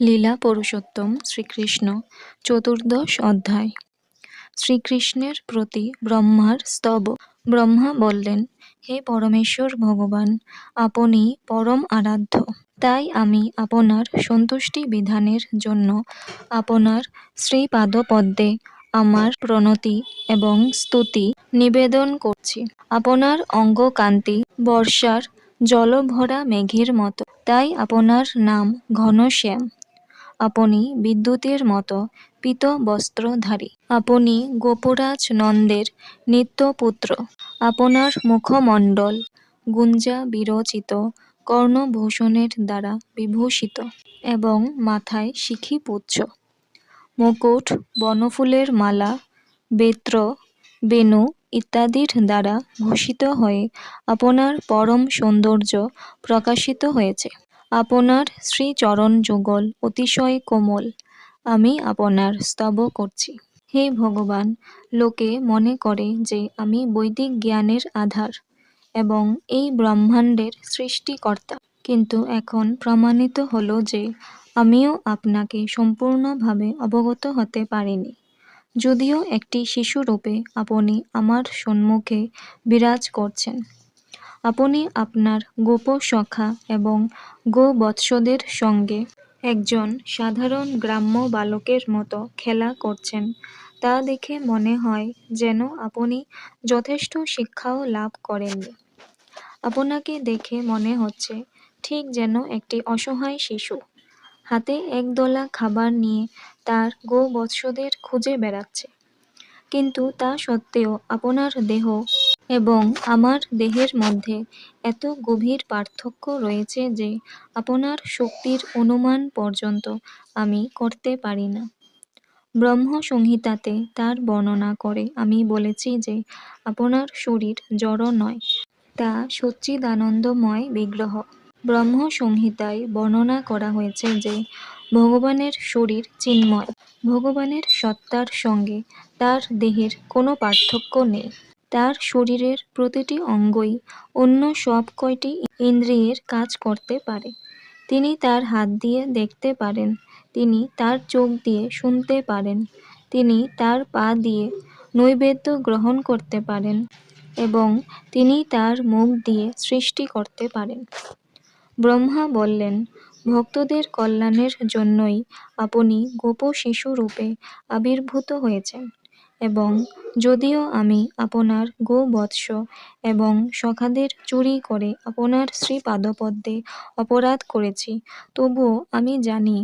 লীলা পুরুষোত্তম শ্রীকৃষ্ণ, চতুর্দশ অধ্যায়। শ্রীকৃষ্ণের প্রতি ব্রহ্মার স্তব। ব্রহ্মা বললেন, হে পরমেশ্বর ভগবান, আপনি পরম আরাধ্য। তাই আমি আপনার সন্তুষ্টি বিধানের জন্য আপনার শ্রীপাদপদ্মে আমার প্রণতি এবং স্তুতি নিবেদন করছি। আপনার অঙ্গকান্তি বর্ষার জলভরা মেঘের মতো। তাই আপনার নাম ঘনশ্যাম। আপনি বিদ্যুতের মতো পীত বস্ত্রধারী আপনি গোপরাজ নন্দের নিত্যপুত্র। আপনার মুখমণ্ডল গুঞ্জা বিরচিত, কর্ণভূষণের দ্বারা বিভূষিত এবং মাথায় শিখি পুচ্ছ। মুকুট, বনফুলের মালা, বেত্র, বেণু ইত্যাদির দ্বারা ভূষিত হয়ে আপনার পরম সৌন্দর্য প্রকাশিত হয়েছে। আপনার শ্রীচরণ যুগল অতিশয় কোমল। আমি আপনার স্তব করছি। হে ভগবান, লোকে মনে করে যে আমি বৈদিক জ্ঞানের আধার এবং এই ব্রহ্মাণ্ডের সৃষ্টিকর্তা। কিন্তু এখন প্রমাণিত হলো যে আমিও আপনাকে সম্পূর্ণভাবে অবগত হতে পারিনি। যদিও একটি শিশুরূপে আপনি আমার সম্মুখে বিরাজ করছেন। আপনি আপনার গোপসখা এবং গোবৎসদের সঙ্গে একজন সাধারণ গ্রাম্য বালকের মতো খেলা করছেন। তা দেখে মনে হয় যেন আপনি যথেষ্ট শিক্ষাও লাভ করেননি। আপনাকে দেখে মনে হচ্ছে ঠিক যেন একটি অসহায় শিশু। হাতে একদলা খাবার নিয়ে তার গোবৎসদের খুঁজে বেড়াচ্ছে। কিন্তু তা সত্ত্বেও আপনার দেহ এবং আমার দেহের মধ্যে এত গভীর পার্থক্য রয়েছে যে আপনার শক্তির অনুমান পর্যন্ত আমি করতে পারি না। ব্রহ্মসংহিতাতে তার বর্ণনা করে আমি বলেছি যে আপনার শরীর জড় নয়, তা সচ্চিদানন্দময় বিগ্রহ। ব্রহ্মসংহিতায় বর্ণনা করা হয়েছে যে ভগবানের শরীর চিন্ময়, ভগবানের সত্তার সঙ্গে তার দেহের কোনো পার্থক্য নেই। তার শরীরের প্রতিটি অঙ্গই অন্য সব কয়টি ইন্দ্রিয়ের কাজ করতে পারে। তিনি তার হাত দিয়ে দেখতে পারেন, তিনি তার চোখ দিয়ে শুনতে পারেন, তিনি তার পা দিয়ে নৈবেদ্য গ্রহণ করতে পারেন এবং তিনি তার মুখ দিয়ে সৃষ্টি করতে পারেন। ব্রহ্মা বললেন, ভক্তদের কল্যাণের জন্যই আপনি গোপ শিশু রূপে আবির্ভূত হয়েছেন। এবং যদিও আমি আপনার গোবৎস এবং সখাদের চুরি করে আপনার শ্রীপাদপদ্মে অপরাধ করেছি, তবুও আমি জানি